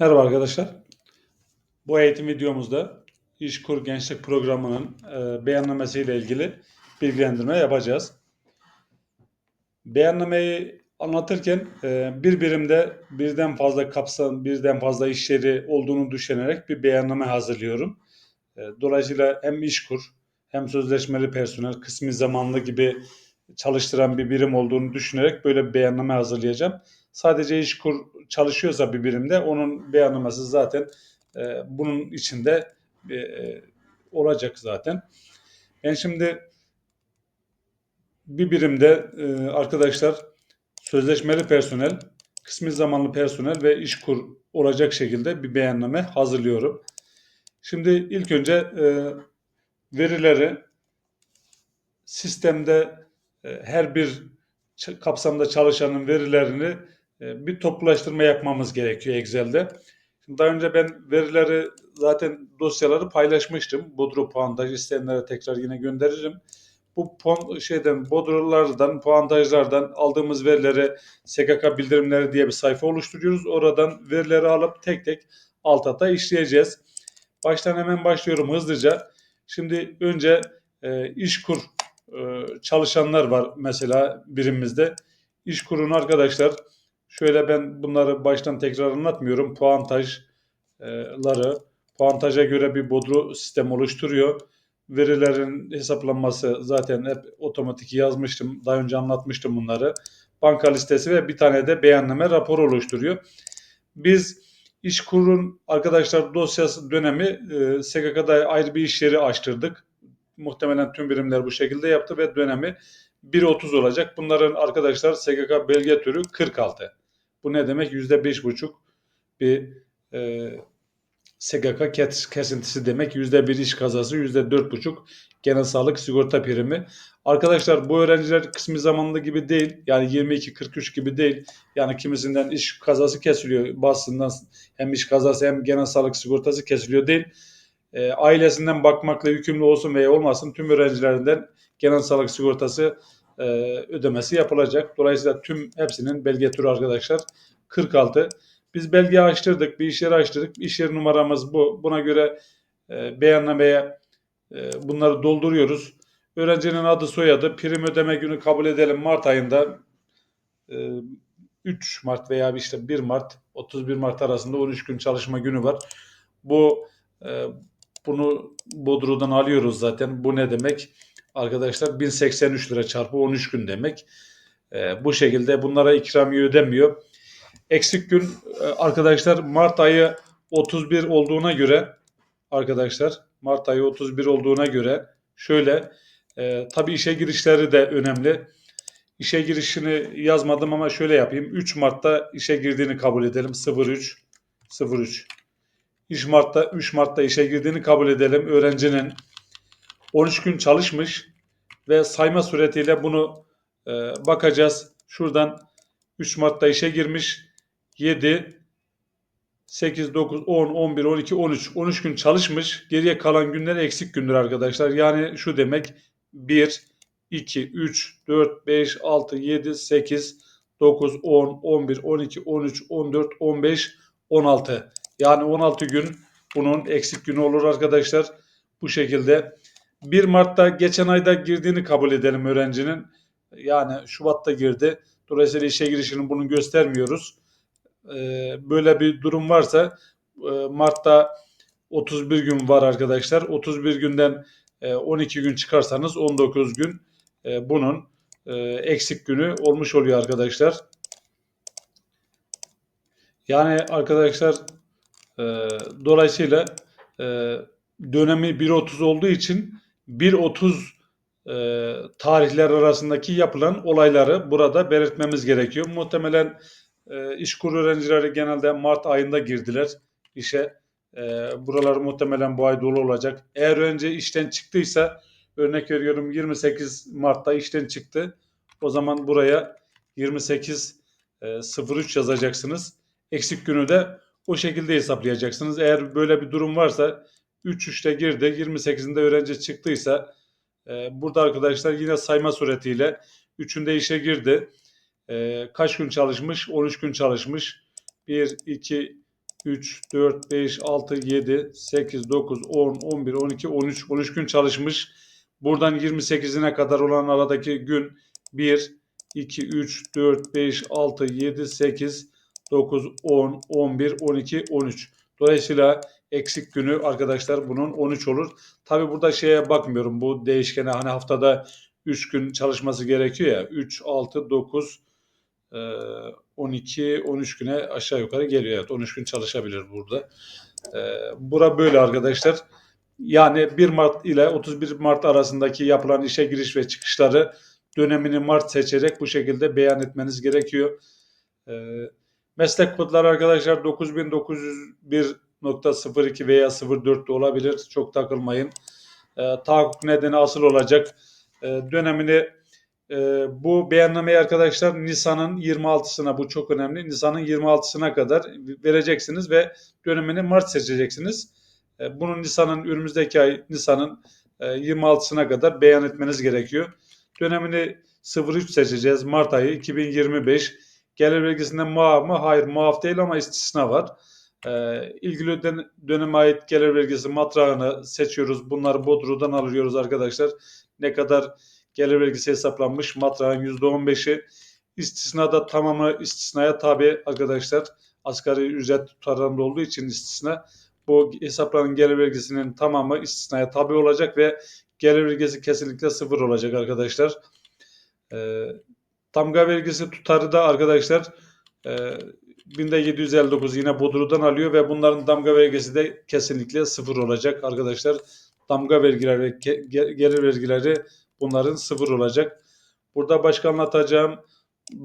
Merhaba arkadaşlar. Bu eğitim videomuzda İşkur Gençlik Programı'nın e, beyannamesiyle ilgili bilgilendirme yapacağız. Beyannameyi anlatırken e, bir birimde birden fazla kapsam, birden fazla iş yeri olduğunu düşünerek bir beyanname hazırlıyorum. E, dolayısıyla hem İşkur hem sözleşmeli personel, kısmi zamanlı gibi çalıştıran bir birim olduğunu düşünerek böyle bir beyanname hazırlayacağım. Sadece İşkur çalışıyorsa bir birimde onun beyannaması zaten e, bunun içinde e, olacak zaten. Ben şimdi bir birimde e, arkadaşlar sözleşmeli personel, kısmi zamanlı personel ve işkur olacak şekilde bir beyanname hazırlıyorum. Şimdi ilk önce e, verileri sistemde e, her bir kapsamda çalışanın verilerini bir toplulaştırma yapmamız gerekiyor Excel'de. Şimdi daha önce ben verileri zaten dosyaları paylaşmıştım. Bodro puantaj isteyenlere tekrar yine gönderirim. Bu puan, şeyden bodrolardan, puantajlardan aldığımız verileri SGK bildirimleri diye bir sayfa oluşturuyoruz. Oradan verileri alıp tek tek alt alta işleyeceğiz. Baştan hemen başlıyorum hızlıca. Şimdi önce e, işkur e, çalışanlar var mesela birimimizde. İşkurun arkadaşlar Şöyle ben bunları baştan tekrar anlatmıyorum. Puantajları, puantaja göre bir bodro sistem oluşturuyor. Verilerin hesaplanması zaten hep otomatik yazmıştım. Daha önce anlatmıştım bunları. Banka listesi ve bir tane de beyanname rapor oluşturuyor. Biz İşkur'un arkadaşlar dosyası dönemi e, SGK'da ayrı bir iş yeri açtırdık. Muhtemelen tüm birimler bu şekilde yaptı ve dönemi 1.30 olacak. Bunların arkadaşlar SGK belge türü 46. Bu ne demek? Yüzde beş buçuk bir e, SGK kesintisi demek. Yüzde bir iş kazası, yüzde dört buçuk genel sağlık sigorta primi. Arkadaşlar bu öğrenciler kısmi zamanlı gibi değil. Yani 22-43 gibi değil. Yani kimisinden iş kazası kesiliyor. Bazısından hem iş kazası hem genel sağlık sigortası kesiliyor değil. E, ailesinden bakmakla yükümlü olsun veya olmasın tüm öğrencilerinden genel sağlık sigortası e, ödemesi yapılacak. Dolayısıyla tüm hepsinin belge türü arkadaşlar 46. Biz belge açtırdık, bir iş yeri açtırdık. İş yeri numaramız bu. Buna göre e, beyannameye e, bunları dolduruyoruz. Öğrencinin adı soyadı, prim ödeme günü kabul edelim Mart ayında. E, 3 Mart veya işte 1 Mart 31 Mart arasında 13 gün çalışma günü var. Bu e, bunu Bodru'dan alıyoruz zaten. Bu ne demek? Arkadaşlar 1083 lira çarpı 13 gün demek. E, bu şekilde bunlara ikramiye ödemiyor. Eksik gün e, arkadaşlar Mart ayı 31 olduğuna göre arkadaşlar Mart ayı 31 olduğuna göre şöyle e, tabii işe girişleri de önemli. İşe girişini yazmadım ama şöyle yapayım. 3 Mart'ta işe girdiğini kabul edelim. 03 03 3 Mart'ta 3 Mart'ta işe girdiğini kabul edelim. Öğrencinin 13 gün çalışmış ve sayma suretiyle bunu e, bakacağız. Şuradan 3 Mart'ta işe girmiş. 7, 8, 9, 10, 11, 12, 13. 13 gün çalışmış. Geriye kalan günler eksik gündür arkadaşlar. Yani şu demek 1, 2, 3, 4, 5, 6, 7, 8, 9, 10, 11, 12, 13, 14, 15, 16. Yani 16 gün bunun eksik günü olur arkadaşlar. Bu şekilde 1 Mart'ta geçen ayda girdiğini kabul edelim öğrencinin. Yani Şubat'ta girdi. Dolayısıyla işe girişini bunu göstermiyoruz. Ee, böyle bir durum varsa e, Mart'ta 31 gün var arkadaşlar. 31 günden 12 e, gün çıkarsanız 19 gün e, bunun eksik günü olmuş oluyor arkadaşlar. Yani arkadaşlar dolayısıyla dönemi 1.30 olduğu için 1.30 e, tarihler arasındaki yapılan olayları burada belirtmemiz gerekiyor. Muhtemelen e, işkur öğrencileri genelde Mart ayında girdiler işe. E, buralar muhtemelen bu ay dolu olacak. Eğer önce işten çıktıysa örnek veriyorum 28 Mart'ta işten çıktı. O zaman buraya 28 e, 03 yazacaksınız. Eksik günü de o şekilde hesaplayacaksınız. Eğer böyle bir durum varsa 3-3'te girdi. 28'inde öğrenci çıktıysa e, burada arkadaşlar yine sayma suretiyle 3'ünde işe girdi. E, kaç gün çalışmış? 13 gün çalışmış. 1, 2, 3, 4, 5, 6, 7, 8, 9, 10, 11, 12, 13, 13 gün çalışmış. Buradan 28'ine kadar olan aradaki gün 1, 2, 3, 4, 5, 6, 7, 8, 9, 10, 11, 12, 13. Dolayısıyla eksik günü arkadaşlar bunun 13 olur. Tabi burada şeye bakmıyorum bu değişkene hani haftada 3 gün çalışması gerekiyor ya 3, 6, 9, e, 12, 13 güne aşağı yukarı geliyor. Evet 13 gün çalışabilir burada. E, bura böyle arkadaşlar. Yani 1 Mart ile 31 Mart arasındaki yapılan işe giriş ve çıkışları dönemini Mart seçerek bu şekilde beyan etmeniz gerekiyor. E, meslek kodları arkadaşlar 9901.02 veya 04 de olabilir. Çok takılmayın. E, tahakkuk nedeni asıl olacak. E, dönemini e, bu beyannameyi arkadaşlar Nisan'ın 26'sına bu çok önemli. Nisan'ın 26'sına kadar vereceksiniz ve dönemini Mart seçeceksiniz. E, bunu Nisan'ın önümüzdeki ay Nisan'ın e, 26'sına kadar beyan etmeniz gerekiyor. Dönemini 03 seçeceğiz. Mart ayı 2025. Gelir vergisinde muaf mı? Hayır muaf değil ama istisna var. E, ilgili dön- döneme ait gelir vergisi matrağını seçiyoruz. Bunları Bodru'dan alıyoruz arkadaşlar. Ne kadar gelir vergisi hesaplanmış matrağın %15'i. İstisnada tamamı istisnaya tabi arkadaşlar. Asgari ücret tutarlarında olduğu için istisna. Bu hesaplanan gelir vergisinin tamamı istisnaya tabi olacak ve gelir vergisi kesinlikle sıfır olacak arkadaşlar. Ee, damga vergisi tutarı da arkadaşlar e, 1759 yine Bodru'dan alıyor ve bunların damga vergisi de kesinlikle sıfır olacak arkadaşlar. Damga vergileri ve ge- ge- gelir vergileri bunların sıfır olacak. Burada başka anlatacağım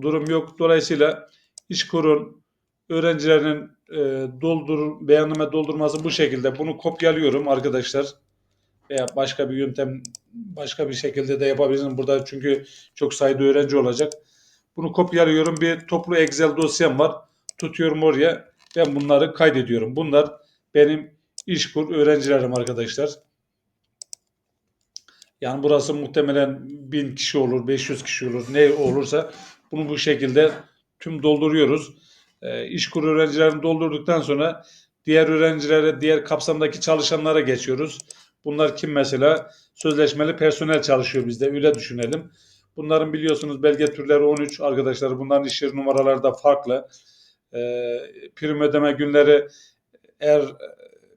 durum yok. Dolayısıyla İşkur'un öğrencilerin e, doldur beyanname doldurması bu şekilde. Bunu kopyalıyorum arkadaşlar. Veya başka bir yöntem başka bir şekilde de yapabilirim burada çünkü çok sayıda öğrenci olacak. Bunu kopyalıyorum. Bir toplu Excel dosyam var. Tutuyorum oraya. Ben bunları kaydediyorum. Bunlar benim İşkur öğrencilerim arkadaşlar. Yani burası muhtemelen 1000 kişi olur, 500 kişi olur, ne olursa bunu bu şekilde tüm dolduruyoruz. E, İşkur öğrencilerini doldurduktan sonra diğer öğrencilere, diğer kapsamdaki çalışanlara geçiyoruz. Bunlar kim mesela? Sözleşmeli personel çalışıyor bizde, öyle düşünelim. Bunların biliyorsunuz belge türleri 13 arkadaşlar. Bunların iş yeri numaraları da farklı. E, prim ödeme günleri eğer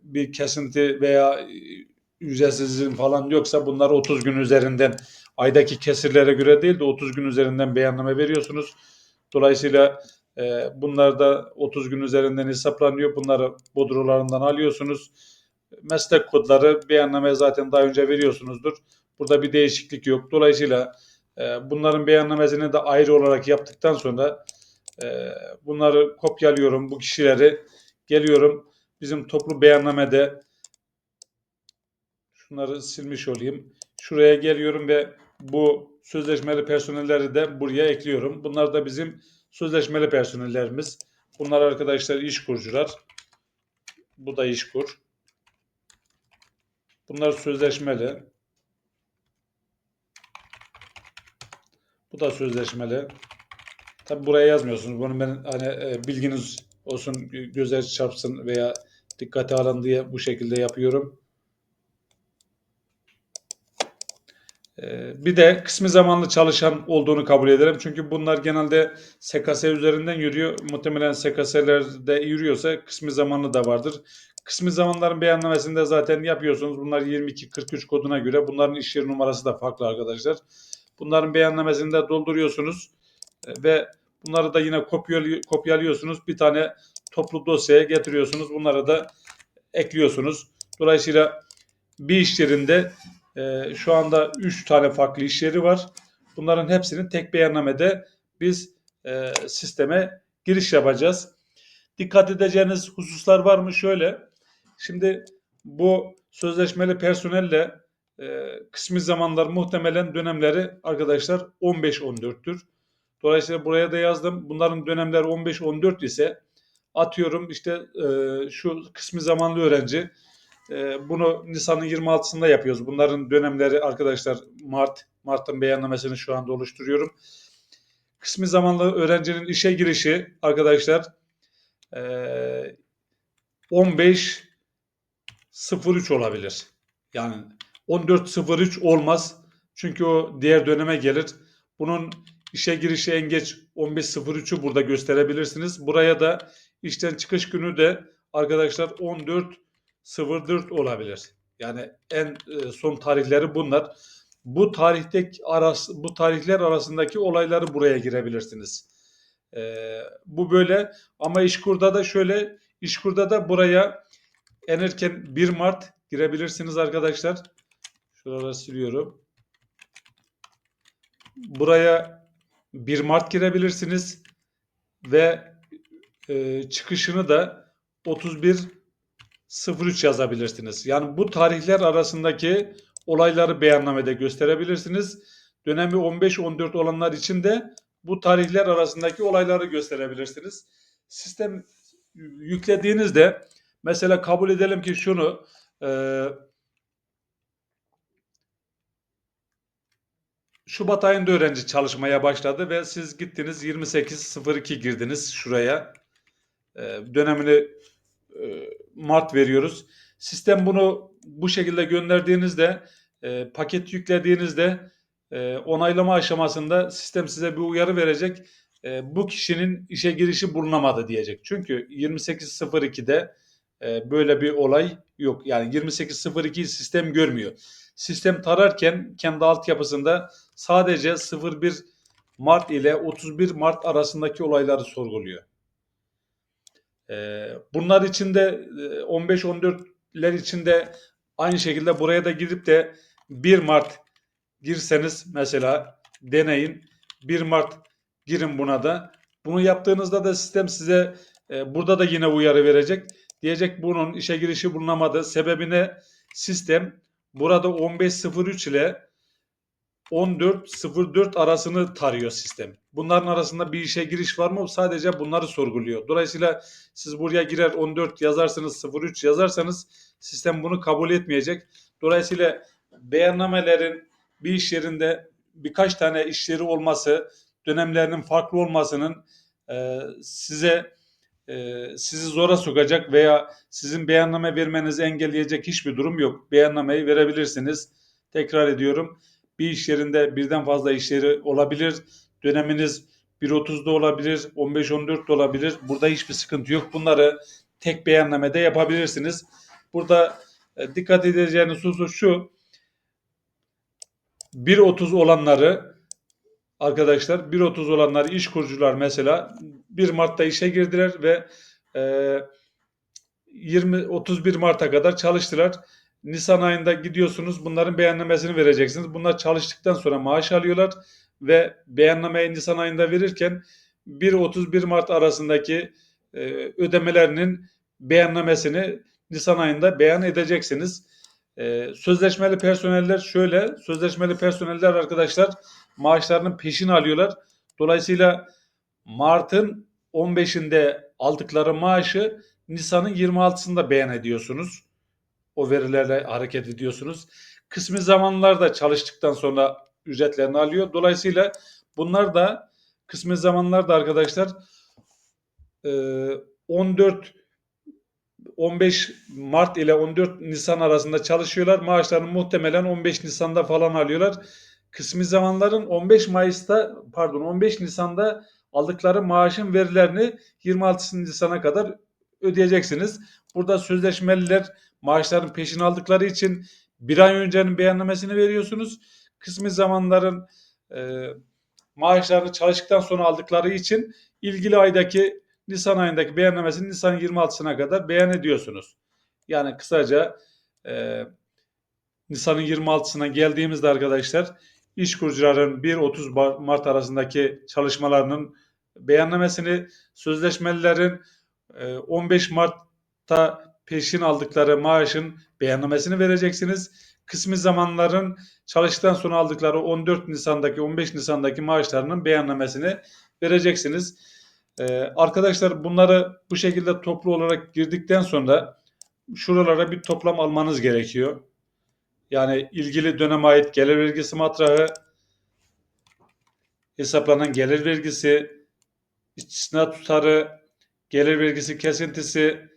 bir kesinti veya ücretsizliğin falan yoksa bunlar 30 gün üzerinden aydaki kesirlere göre değil de 30 gün üzerinden beyanname veriyorsunuz. Dolayısıyla e, bunlar da 30 gün üzerinden hesaplanıyor. Bunları bodrolarından alıyorsunuz. Meslek kodları beyannameye zaten daha önce veriyorsunuzdur. Burada bir değişiklik yok. Dolayısıyla e, bunların beyannamesini de ayrı olarak yaptıktan sonra bunları kopyalıyorum. Bu kişileri geliyorum. Bizim toplu beyannamede şunları silmiş olayım. Şuraya geliyorum ve bu sözleşmeli personelleri de buraya ekliyorum. Bunlar da bizim sözleşmeli personellerimiz. Bunlar arkadaşlar iş kurcular. Bu da iş kur. Bunlar sözleşmeli. Bu da sözleşmeli. Tabi buraya yazmıyorsunuz. Bunu ben hani e, bilginiz olsun, göze çarpsın veya dikkate alın diye bu şekilde yapıyorum. Ee, Bir de kısmi zamanlı çalışan olduğunu kabul ederim. Çünkü bunlar genelde SKS üzerinden yürüyor. Muhtemelen SKS'lerde yürüyorsa kısmi zamanlı da vardır. Kısmi zamanların beyannamesinde zaten yapıyorsunuz. Bunlar 22-43 koduna göre. Bunların iş yeri numarası da farklı arkadaşlar. Bunların beyannamesini de dolduruyorsunuz. Ve bunları da yine kopyalı- kopyalıyorsunuz. Bir tane toplu dosyaya getiriyorsunuz. Bunları da ekliyorsunuz. Dolayısıyla bir iş yerinde ee, şu anda 3 tane farklı iş yeri var. Bunların hepsinin tek beyannamede biz e, sisteme giriş yapacağız. Dikkat edeceğiniz hususlar var mı? Şöyle. Şimdi bu sözleşmeli personelle e, kısmi zamanlar muhtemelen dönemleri arkadaşlar 15-14'tür. Dolayısıyla buraya da yazdım. Bunların dönemleri 15-14 ise atıyorum işte e, şu kısmi zamanlı öğrenci e, bunu Nisan'ın 26'sında yapıyoruz. Bunların dönemleri arkadaşlar Mart. Mart'ın beyannamesini şu anda oluşturuyorum. Kısmi zamanlı öğrencinin işe girişi arkadaşlar e, 15.03 olabilir. Yani 14.03 olmaz. Çünkü o diğer döneme gelir. Bunun işe girişi en geç 15.03'ü burada gösterebilirsiniz. Buraya da işten çıkış günü de arkadaşlar 14.04 olabilir. Yani en e, son tarihleri bunlar. Bu tarihte arası, bu tarihler arasındaki olayları buraya girebilirsiniz. Ee, bu böyle ama İşkur'da da şöyle İşkur'da da buraya en erken 1 Mart girebilirsiniz arkadaşlar. Şuraları siliyorum. Buraya 1 Mart girebilirsiniz ve e, çıkışını da 31 03 yazabilirsiniz. Yani bu tarihler arasındaki olayları beyannamede gösterebilirsiniz. Dönemi 15-14 olanlar için de bu tarihler arasındaki olayları gösterebilirsiniz. Sistem yüklediğinizde mesela kabul edelim ki şunu e, Şubat ayında öğrenci çalışmaya başladı ve siz gittiniz 28.02 girdiniz şuraya. E, dönemini e, Mart veriyoruz. Sistem bunu bu şekilde gönderdiğinizde e, paket yüklediğinizde e, onaylama aşamasında sistem size bir uyarı verecek. E, bu kişinin işe girişi bulunamadı diyecek. Çünkü 28.02'de e, böyle bir olay yok. Yani 28.02 sistem görmüyor. Sistem tararken kendi altyapısında sadece 01 Mart ile 31 Mart arasındaki olayları sorguluyor. Ee, bunlar içinde 15-14'ler içinde aynı şekilde buraya da gidip de 1 Mart girseniz mesela deneyin. 1 Mart girin buna da. Bunu yaptığınızda da sistem size e, burada da yine uyarı verecek. Diyecek bunun işe girişi bulunamadı. Sebebine sistem burada 15.03 ile 14.04 arasını tarıyor sistem. Bunların arasında bir işe giriş var mı? Sadece bunları sorguluyor. Dolayısıyla siz buraya girer 14 yazarsınız 03 yazarsanız sistem bunu kabul etmeyecek. Dolayısıyla beyannamelerin bir iş yerinde birkaç tane iş yeri olması, dönemlerinin farklı olmasının e, size e, sizi zora sokacak veya sizin beyanname vermenizi engelleyecek hiçbir durum yok. Beyannameyi verebilirsiniz. Tekrar ediyorum bir iş yerinde birden fazla iş yeri olabilir. Döneminiz 1.30'da olabilir, 15-14'da olabilir. Burada hiçbir sıkıntı yok. Bunları tek beyannamede yapabilirsiniz. Burada e, dikkat edeceğiniz husus şu. 1.30 olanları arkadaşlar 1.30 olanlar iş kurucular mesela 1 Mart'ta işe girdiler ve e, 20 31 Mart'a kadar çalıştılar. Nisan ayında gidiyorsunuz bunların beyannamesini vereceksiniz. Bunlar çalıştıktan sonra maaş alıyorlar ve beyannameyi Nisan ayında verirken 1-31 Mart arasındaki e, ödemelerinin beyannamesini Nisan ayında beyan edeceksiniz. E, sözleşmeli personeller şöyle, sözleşmeli personeller arkadaşlar maaşlarının peşini alıyorlar. Dolayısıyla Mart'ın 15'inde aldıkları maaşı Nisan'ın 26'sında beyan ediyorsunuz o verilerle hareket ediyorsunuz. Kısmi zamanlarda çalıştıktan sonra ücretlerini alıyor. Dolayısıyla bunlar da kısmi zamanlarda arkadaşlar 14 15 Mart ile 14 Nisan arasında çalışıyorlar. Maaşlarını muhtemelen 15 Nisan'da falan alıyorlar. Kısmi zamanların 15 Mayıs'ta pardon 15 Nisan'da aldıkları maaşın verilerini 26 Nisan'a kadar ödeyeceksiniz. Burada sözleşmeliler maaşların peşin aldıkları için bir ay öncenin beyannamesini veriyorsunuz. Kısmi zamanların e, maaşlarını çalıştıktan sonra aldıkları için ilgili aydaki Nisan ayındaki beyannamesini Nisan 26'sına kadar beyan ediyorsunuz. Yani kısaca e, Nisan'ın 26'sına geldiğimizde arkadaşlar iş kurucuların 1-30 Mart arasındaki çalışmalarının beyannamesini, sözleşmelilerin 15 e, Mart'ta peşin aldıkları maaşın beyannamesini vereceksiniz. Kısmi zamanların çalıştıktan sonra aldıkları 14 Nisan'daki 15 Nisan'daki maaşlarının beyannamesini vereceksiniz. Ee, arkadaşlar bunları bu şekilde toplu olarak girdikten sonra şuralara bir toplam almanız gerekiyor. Yani ilgili döneme ait gelir vergisi matrahı, hesaplanan gelir vergisi, istisna tutarı, gelir vergisi kesintisi,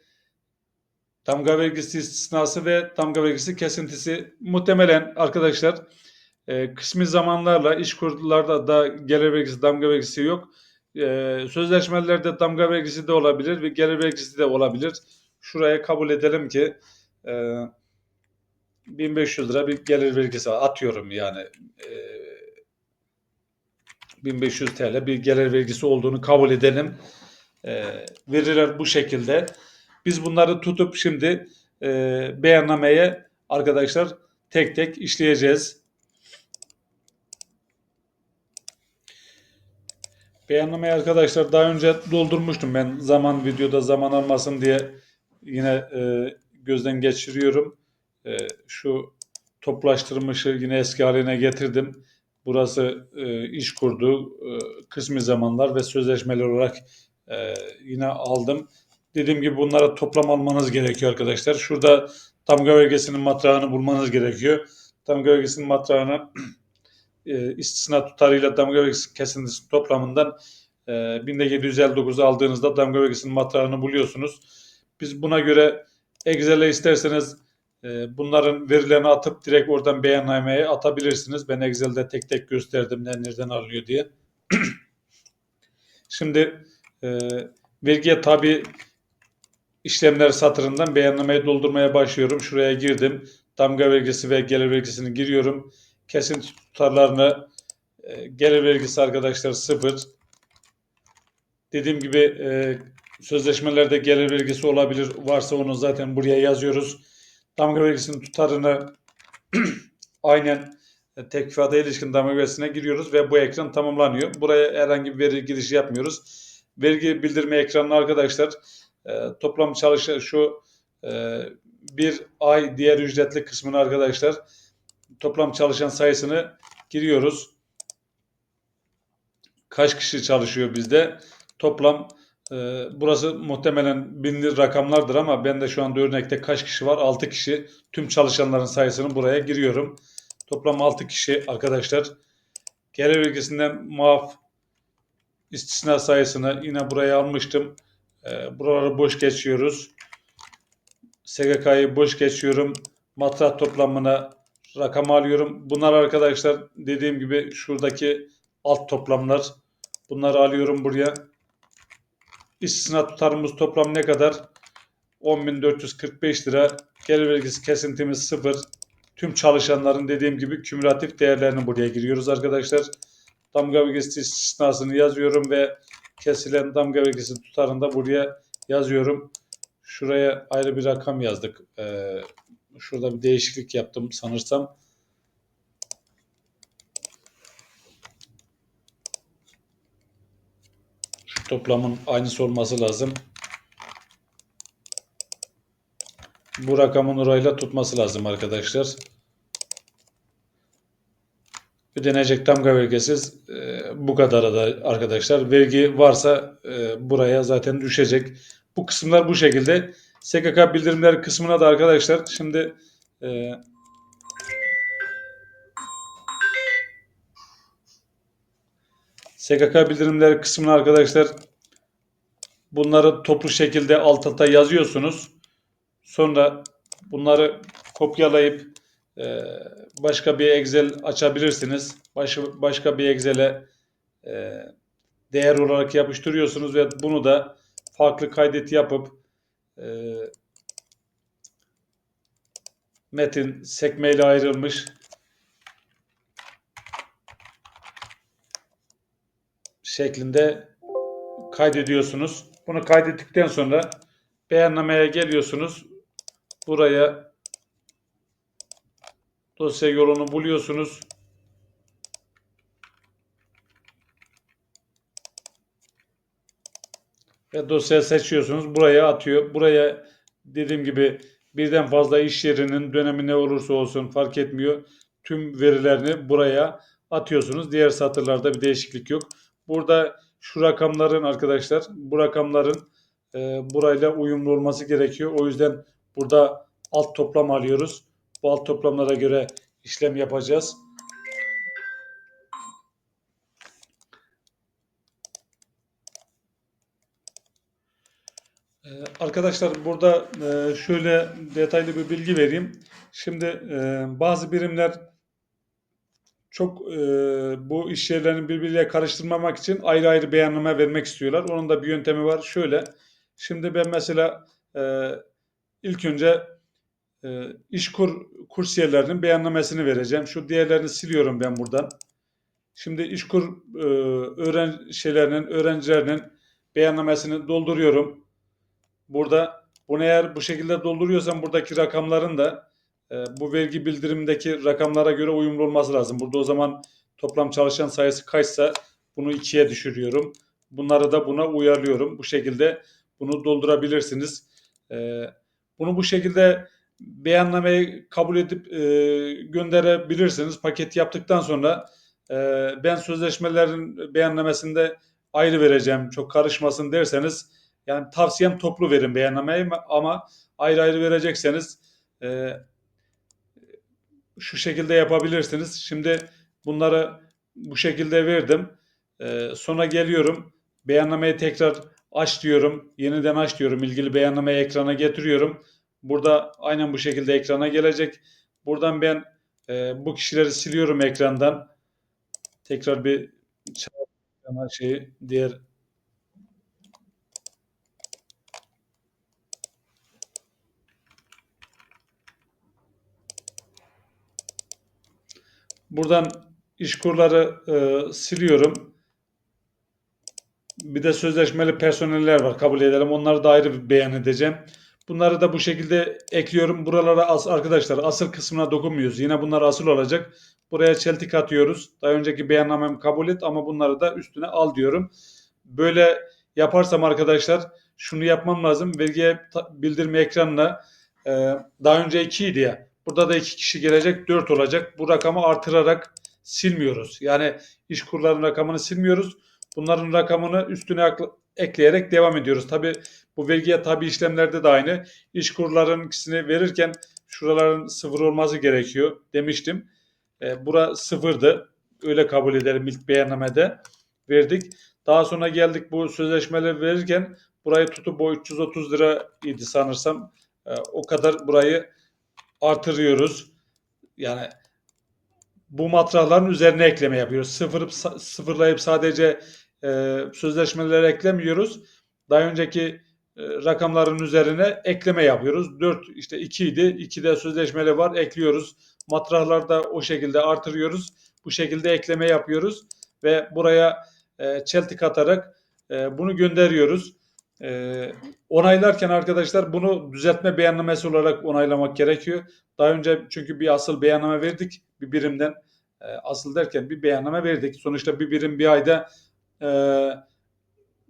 damga vergisi istisnası ve damga vergisi kesintisi muhtemelen arkadaşlar e, kısmi zamanlarla iş kurdularda da gelir vergisi damga vergisi yok. E, sözleşmelerde damga vergisi de olabilir ve gelir vergisi de olabilir. Şuraya kabul edelim ki e, 1500 lira bir gelir vergisi atıyorum yani e, 1500 TL bir gelir vergisi olduğunu kabul edelim. E, veriler bu şekilde. Biz bunları tutup şimdi e, beyannameye arkadaşlar tek tek işleyeceğiz. Beyannameyi arkadaşlar daha önce doldurmuştum ben zaman videoda zaman almasın diye yine e, gözden geçiriyorum. E, şu toplaştırmışı yine eski haline getirdim. Burası e, iş kurdu, e, kısmi zamanlar ve sözleşmeler olarak e, yine aldım. Dediğim gibi bunlara toplam almanız gerekiyor arkadaşlar. Şurada damga vergisinin matrağını bulmanız gerekiyor. Damga vergisinin matrağını e, istisna tutarıyla damga vergisi kesintisi toplamından e, 1759'u aldığınızda damga vergisinin matrağını buluyorsunuz. Biz buna göre Excel'e isterseniz e, bunların verilerini atıp direkt oradan beyannameye atabilirsiniz. Ben Excel'de tek tek gösterdim ne nereden alınıyor diye. Şimdi e, vergiye tabi işlemler satırından beyannameyi doldurmaya başlıyorum. Şuraya girdim. Damga vergisi ve gelir vergisini giriyorum. Kesinti tutarlarını e, gelir vergisi arkadaşlar sıfır. Dediğim gibi e, sözleşmelerde gelir vergisi olabilir. Varsa onu zaten buraya yazıyoruz. Damga vergisinin tutarını aynen e, tekfada ilişkin damga vergisine giriyoruz ve bu ekran tamamlanıyor. Buraya herhangi bir veri girişi yapmıyoruz. Vergi bildirme ekranına arkadaşlar e, toplam çalışan şu e, bir ay diğer ücretli kısmını arkadaşlar toplam çalışan sayısını giriyoruz. Kaç kişi çalışıyor bizde? Toplam e, burası muhtemelen binli rakamlardır ama ben de şu anda örnekte kaç kişi var? 6 kişi. Tüm çalışanların sayısını buraya giriyorum. Toplam 6 kişi arkadaşlar. Gelir vergisinden muaf istisna sayısını yine buraya almıştım. E, buraları boş geçiyoruz. SGK'yı boş geçiyorum. Matrah toplamına rakam alıyorum. Bunlar arkadaşlar dediğim gibi şuradaki alt toplamlar. Bunları alıyorum buraya. İstisna tutarımız toplam ne kadar? 10.445 lira. Gelir vergisi kesintimiz 0. Tüm çalışanların dediğim gibi kümülatif değerlerini buraya giriyoruz arkadaşlar. Damga vergisi istisnasını yazıyorum ve kesilen damga vergisi tutarını da buraya yazıyorum. Şuraya ayrı bir rakam yazdık. Ee, şurada bir değişiklik yaptım sanırsam. Şu toplamın aynısı olması lazım. Bu rakamın orayla tutması lazım arkadaşlar. Ödenecek damga vergisiz e, bu kadar da arkadaşlar. Vergi varsa e, buraya zaten düşecek. Bu kısımlar bu şekilde. SGK bildirimler kısmına da arkadaşlar şimdi e, SGK bildirimleri kısmına arkadaşlar bunları toplu şekilde alt alta yazıyorsunuz. Sonra bunları kopyalayıp e, başka bir Excel açabilirsiniz. Başka, başka bir Excel'e e, değer olarak yapıştırıyorsunuz ve bunu da farklı kaydet yapıp e, metin sekmeyle ayrılmış şeklinde kaydediyorsunuz. Bunu kaydettikten sonra beyannameye geliyorsunuz. Buraya dosya yolunu buluyorsunuz. Ve dosya seçiyorsunuz. Buraya atıyor. Buraya dediğim gibi birden fazla iş yerinin dönemi ne olursa olsun fark etmiyor. Tüm verilerini buraya atıyorsunuz. Diğer satırlarda bir değişiklik yok. Burada şu rakamların arkadaşlar bu rakamların e, burayla uyumlu olması gerekiyor. O yüzden burada alt toplam alıyoruz. Bu alt toplamlara göre işlem yapacağız. E, Arkadaşlar burada e, şöyle detaylı bir bilgi vereyim. Şimdi e, bazı birimler çok e, bu iş yerlerini birbiriyle karıştırmamak için ayrı ayrı beyanname vermek istiyorlar. Onun da bir yöntemi var. Şöyle. Şimdi ben mesela ilk önce e, işkur kursiyerlerinin beyannamesini vereceğim. Şu diğerlerini siliyorum ben buradan. Şimdi işkur e, öğren şeylerinin, öğrencilerinin beyannamesini dolduruyorum. Burada bunu eğer bu şekilde dolduruyorsam buradaki rakamların da e, bu vergi bildirimindeki rakamlara göre uyumlu olması lazım. Burada o zaman toplam çalışan sayısı kaçsa bunu ikiye düşürüyorum. Bunları da buna uyarlıyorum. Bu şekilde bunu doldurabilirsiniz. E, bunu bu şekilde beyannameyi kabul edip e, gönderebilirsiniz. Paket yaptıktan sonra e, ben sözleşmelerin beyannamesinde ayrı vereceğim çok karışmasın derseniz yani tavsiyem toplu verin beyannameyi ama ayrı ayrı verecekseniz e, şu şekilde yapabilirsiniz. Şimdi bunları bu şekilde verdim. E, sonra geliyorum beyannameyi tekrar aç diyorum. Yeniden aç diyorum. İlgili beyannameyi ekrana getiriyorum. Burada aynen bu şekilde ekrana gelecek. Buradan ben e, bu kişileri siliyorum ekrandan. Tekrar bir şeyi diğer Buradan işkurları e, siliyorum. Bir de sözleşmeli personeller var kabul edelim. Onları da ayrı bir beyan edeceğim. Bunları da bu şekilde ekliyorum. Buralara as arkadaşlar asıl kısmına dokunmuyoruz. Yine bunlar asıl olacak. Buraya çeltik atıyoruz. Daha önceki beyannamemi kabul et ama bunları da üstüne al diyorum. Böyle yaparsam arkadaşlar şunu yapmam lazım. Vergiye bildirme ekranına e, daha önce 2 idi ya. Burada da 2 kişi gelecek 4 olacak. Bu rakamı artırarak silmiyoruz. Yani iş kurlarının rakamını silmiyoruz. Bunların rakamını üstüne ekleyerek devam ediyoruz. Tabi bu vergiye tabi işlemlerde de aynı. İş kurların ikisini verirken şuraların sıfır olması gerekiyor demiştim. E, bura sıfırdı. Öyle kabul edelim ilk beyannamede verdik. Daha sonra geldik bu sözleşmeleri verirken burayı tutup o 330 lira idi sanırsam. E, o kadar burayı artırıyoruz. Yani bu matrahların üzerine ekleme yapıyoruz. Sıfır, sıfırlayıp sadece e, sözleşmeleri eklemiyoruz. Daha önceki rakamların üzerine ekleme yapıyoruz. 4 işte 2 idi. 2'de sözleşmeli var ekliyoruz. Matrahlarda o şekilde artırıyoruz. Bu şekilde ekleme yapıyoruz ve buraya e, çeltik atarak e, bunu gönderiyoruz. E, onaylarken arkadaşlar bunu düzeltme beyannamesi olarak onaylamak gerekiyor. Daha önce çünkü bir asıl beyanname verdik bir birimden. E, asıl derken bir beyanname verdik. Sonuçta bir birim bir ayda e,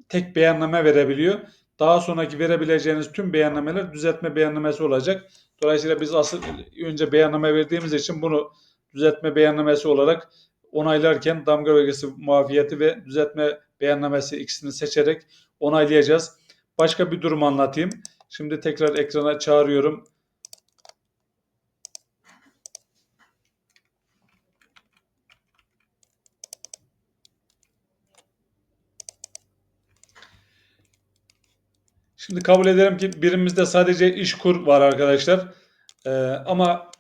tek beyanname verebiliyor. Daha sonraki verebileceğiniz tüm beyannameler düzeltme beyannamesi olacak. Dolayısıyla biz asıl önce beyanname verdiğimiz için bunu düzeltme beyannamesi olarak onaylarken damga vergisi muafiyeti ve düzeltme beyannamesi ikisini seçerek onaylayacağız. Başka bir durum anlatayım. Şimdi tekrar ekrana çağırıyorum. Şimdi kabul edelim ki birimizde sadece iş kur var arkadaşlar. Ee, ama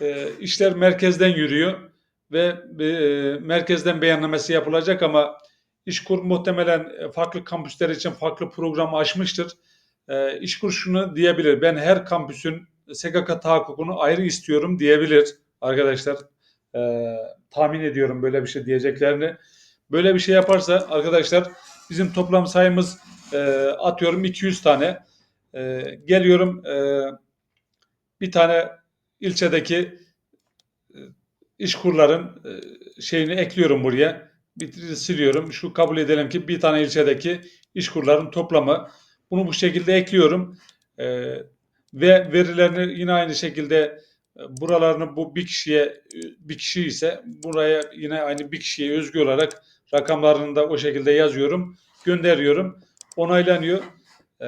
e, işler merkezden yürüyor ve e, merkezden beyannamesi yapılacak ama İşkur muhtemelen farklı kampüsler için farklı programı açmıştır. E, İşkur şunu diyebilir. Ben her kampüsün SGK tahakkukunu ayrı istiyorum diyebilir arkadaşlar. E, tahmin ediyorum böyle bir şey diyeceklerini. Böyle bir şey yaparsa arkadaşlar bizim toplam sayımız e, atıyorum 200 tane. E, geliyorum e, bir tane ilçedeki e, iş kurların e, şeyini ekliyorum buraya. Bir siliyorum. Şu kabul edelim ki bir tane ilçedeki iş kurların toplamı. Bunu bu şekilde ekliyorum. E, ve verilerini yine aynı şekilde e, buralarını bu bir kişiye bir kişi ise buraya yine aynı bir kişiye özgü olarak rakamlarını da o şekilde yazıyorum. Gönderiyorum onaylanıyor. E,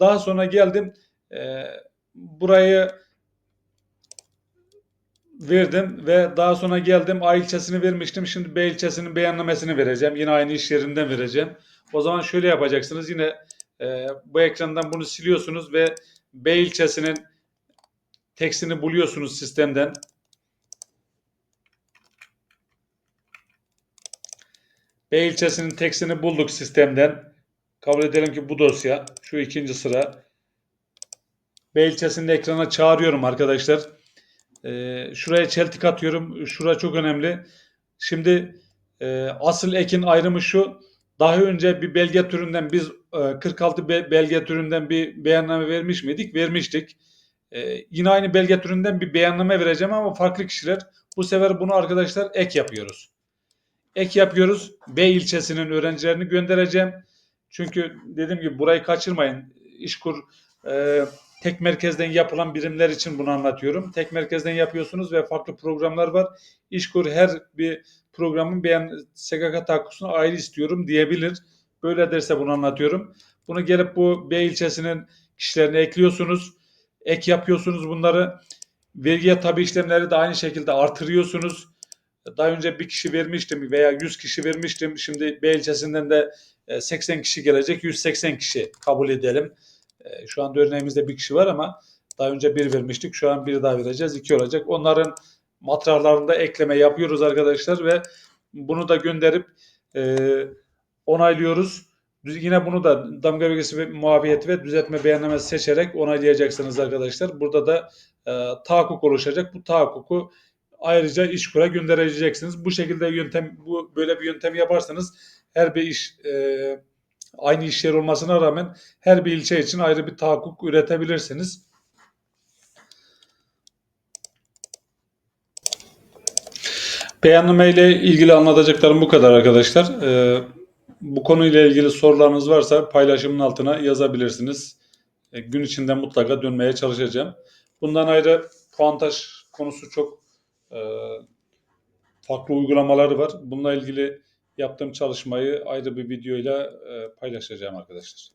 daha sonra geldim e, burayı verdim ve daha sonra geldim A ilçesini vermiştim. Şimdi B ilçesinin beyannamesini vereceğim. Yine aynı iş yerinden vereceğim. O zaman şöyle yapacaksınız. Yine e, bu ekrandan bunu siliyorsunuz ve B ilçesinin tekstini buluyorsunuz sistemden. B ilçesinin tekstini bulduk sistemden. Kabul edelim ki bu dosya. Şu ikinci sıra. B ilçesini ekrana çağırıyorum arkadaşlar. Ee, şuraya çeltik atıyorum. Şura çok önemli. Şimdi e, asıl ekin ayrımı şu. Daha önce bir belge türünden biz e, 46 be- belge türünden bir beyanname vermiş miydik? Vermiştik. E, yine aynı belge türünden bir beyanname vereceğim ama farklı kişiler. Bu sefer bunu arkadaşlar ek yapıyoruz. Ek yapıyoruz. B ilçesinin öğrencilerini göndereceğim. Çünkü dediğim gibi burayı kaçırmayın. İşkur e, tek merkezden yapılan birimler için bunu anlatıyorum. Tek merkezden yapıyorsunuz ve farklı programlar var. İşkur her bir programın beğen SGK takkusunu ayrı istiyorum diyebilir. Böyle derse bunu anlatıyorum. Bunu gelip bu B ilçesinin kişilerine ekliyorsunuz. Ek yapıyorsunuz bunları. Vergiye tabi işlemleri de aynı şekilde artırıyorsunuz. Daha önce bir kişi vermiştim veya 100 kişi vermiştim. Şimdi B ilçesinden de e, 80 kişi gelecek. 180 kişi kabul edelim. E, Şu anda örneğimizde bir kişi var ama daha önce bir vermiştik. Şu an bir daha vereceğiz. iki olacak. Onların matrahlarında ekleme yapıyoruz arkadaşlar ve bunu da gönderip e, onaylıyoruz. Yine bunu da damga vergisi ve ve düzeltme beyannamesi seçerek onaylayacaksınız arkadaşlar. Burada da e, tahakkuk oluşacak. Bu tahakkuku ayrıca işkura göndereceksiniz. Bu şekilde yöntem bu böyle bir yöntem yaparsanız her bir iş e, aynı iş yeri olmasına rağmen her bir ilçe için ayrı bir tahakkuk üretebilirsiniz. Beyanname ile ilgili anlatacaklarım bu kadar arkadaşlar. Ee, bu konuyla ilgili sorularınız varsa paylaşımın altına yazabilirsiniz. Ee, gün içinde mutlaka dönmeye çalışacağım. Bundan ayrı puantaj konusu çok farklı uygulamaları var. Bununla ilgili yaptığım çalışmayı ayrı bir videoyla e, paylaşacağım arkadaşlar.